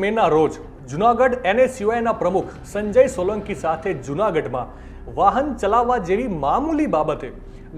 મેના રોજ જુનાગઢ એનએસયુઆઈના પ્રમુખ સંજય સોલંકી સાથે જુનાગઢમાં વાહન ચલાવવા જેવી મામૂલી બાબતે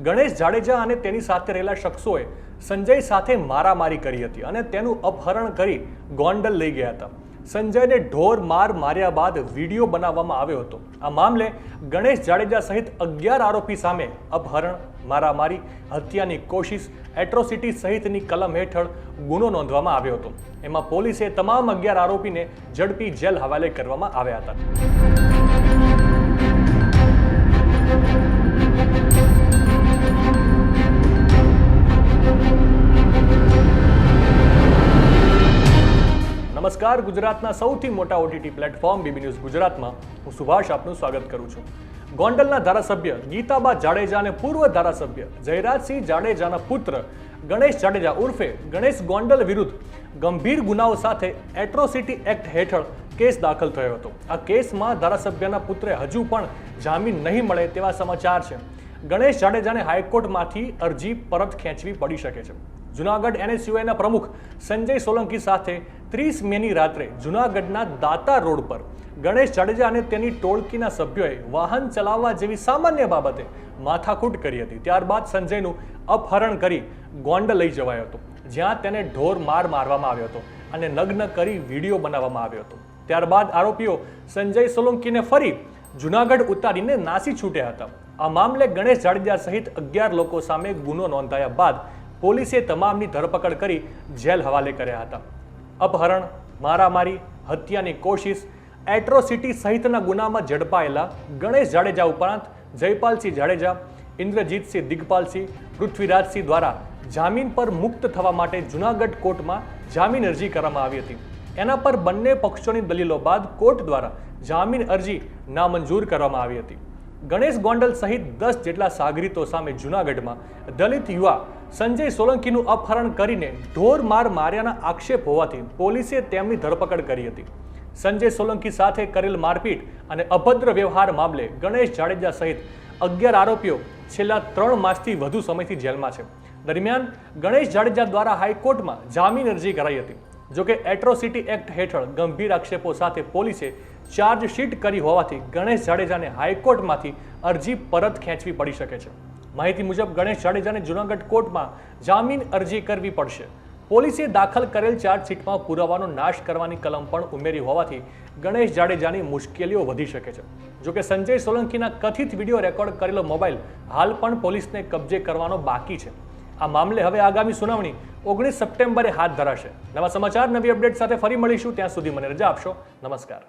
ગણેશ જાડેજા અને તેની સાથે રહેલા શખ્સોએ સંજય સાથે મારામારી કરી હતી અને તેનું અપહરણ કરી ગોંડલ લઈ ગયા હતા. સંજયને ઢોર માર માર્યા બાદ વીડિયો બનાવવામાં આવ્યો હતો. આ મામલે ગણેશ જાડેજા સહિત અગિયાર આરોપી સામે અપહરણ, મારામારી, હત્યાની કોશિશ, એટ્રોસિટી સહિતની કલમ હેઠળ ગુનો નોંધવામાં આવ્યો હતો. એમાં પોલીસે તમામ અગિયાર આરોપીને ઝડપી જેલ હવાલે કરવામાં આવ્યા હતા. નમસ્કાર. ગુજરાતના સૌથી મોટા ઓટીટી પ્લેટફોર્મ બીબી ન્યૂઝ ગુજરાતમાં હું સુભાષ આપનું સ્વાગત કરું છું. ગોંડલના ધારાસભ્ય ગીતાબા જાડેજા અને પૂર્વ ધારાસભ્ય જયરાજસિંહ જાડેજાના પુત્ર ગણેશ જાડેજા ઉર્ફે ગણેશ ગોંડલ વિરુદ્ધ ગંભીર ગુનાઓ સાથે એટ્રોસિટી એક્ટ હેઠળ કેસ દાખલ થયો હતો. આ કેસમાં ધારાસભ્યના પુત્રે હજુ પણ જામીન નહીં મળે તેવા સમાચાર છે. ગણેશ જાડેજાને હાઈકોર્ટમાંથી અરજી પરત ખેંચવી પડી શકે છે. જુનાગઢ એનએસયુઆઈના પ્રમુખ સંજય સોલંકી સાથે ત્રીસ મેની રાત્રે જુનાગઢના દાતા રોડ પર ગણેશ જાડેજા અને તેની ટોળકીના સભ્યોએ વાહન ચલાવવા જેવી સામાન્ય બાબતે માથાકૂટ કરી હતી. ત્યારબાદ સંજયનું અપહરણ કરી ગોંડ લઈ જવાયો હતો, જ્યાં તેને ઢોર માર મારવામાં આવ્યો હતો અને નગ્ન કરી વીડિયો બનાવવામાં આવ્યો હતો. ત્યારબાદ આરોપીઓ સંજય સોલંકીને ફરી જુનાગઢ ઉતારીને નાસી છૂટ્યા હતા. આ મામલે ગણેશ જાડેજા સહિત અગિયાર લોકો સામે ગુનો નોંધાયા બાદ પોલીસે તમામની ધરપકડ કરી જેલ હવાલે કર્યા હતા. અપહરણ, મારામારી, હત્યાની કોશિશ, એટ્રોસિટી સહિતના ગુનામાં ઝડપાયેલા ગણેશ જાડેજા ઉપરાંત જયપાલસિંહ જાડેજા, ઇન્દ્રજીતસિંહ દિગપાલસિંહ, પૃથ્વીરાજસિંહ દ્વારા જામીન પર મુક્ત થવા માટે જુનાગઢ કોર્ટમાં જામીન અરજી કરવામાં આવી હતી. એના પર બંને પક્ષોની દલીલો બાદ કોર્ટ દ્વારા જામીન અરજી નામંજૂર કરવામાં આવી હતી. ગણેશ ગોંડલ સહિત દસ જેટલા સાગરીતો સામે જુનાગઢમાં દલિત યુવા સંજય સોલંકીનું અપહરણ કરીને ઢોર માર માર્યાના આક્ષેપ હોવાથી પોલીસે તેમની ધરપકડ કરી હતી. સંજય સોલંકી સાથે કરેલ મારપીટ અને અભદ્ર વ્યવહાર મામલે ગણેશ જાડેજા સહિત અગિયાર આરોપીઓ છેલ્લા ત્રણ માસથી વધુ સમયથી જેલમાં છે. દરમિયાન ગણેશ જાડેજા દ્વારા હાઈકોર્ટમાં જામીન અરજી કરાઈ હતી. જોકે એટ્રોસિટી એક્ટ હેઠળ ગંભીર આક્ષેપો સાથે પોલીસે ચાર્જશીટ કરી હોવાથી ગણેશ જાડેજાને હાઈકોર્ટમાંથી અરજી પરત ખેંચવી પડી શકે છે. માહિતી મુજબ ગણેશ જાડેજાને જુનાગઢ કોર્ટમાં જામીન અરજી કરવી પડશે. પોલીસે દાખલ કરેલ ચાર્જશીટમાં પુરાવાનો નાશ કરવાની કલમ પણ ઉમેરી હોવાથી ગણેશ જાડેજાની મુશ્કેલીઓ વધી શકે છે. જોકે સંજય સોલંકીના કથિત વીડિયો રેકોર્ડ કરેલો મોબાઈલ હાલ પણ પોલીસને કબજે કરવાનો બાકી છે. આ મામલે હવે આગામી સુનાવણી ઓગણીસ સપ્ટેમ્બરે હાથ ધરાશે. નવા સમાચાર, નવી અપડેટ સાથે ફરી મળીશું. ત્યાં સુધી મને રજા આપશો. નમસ્કાર.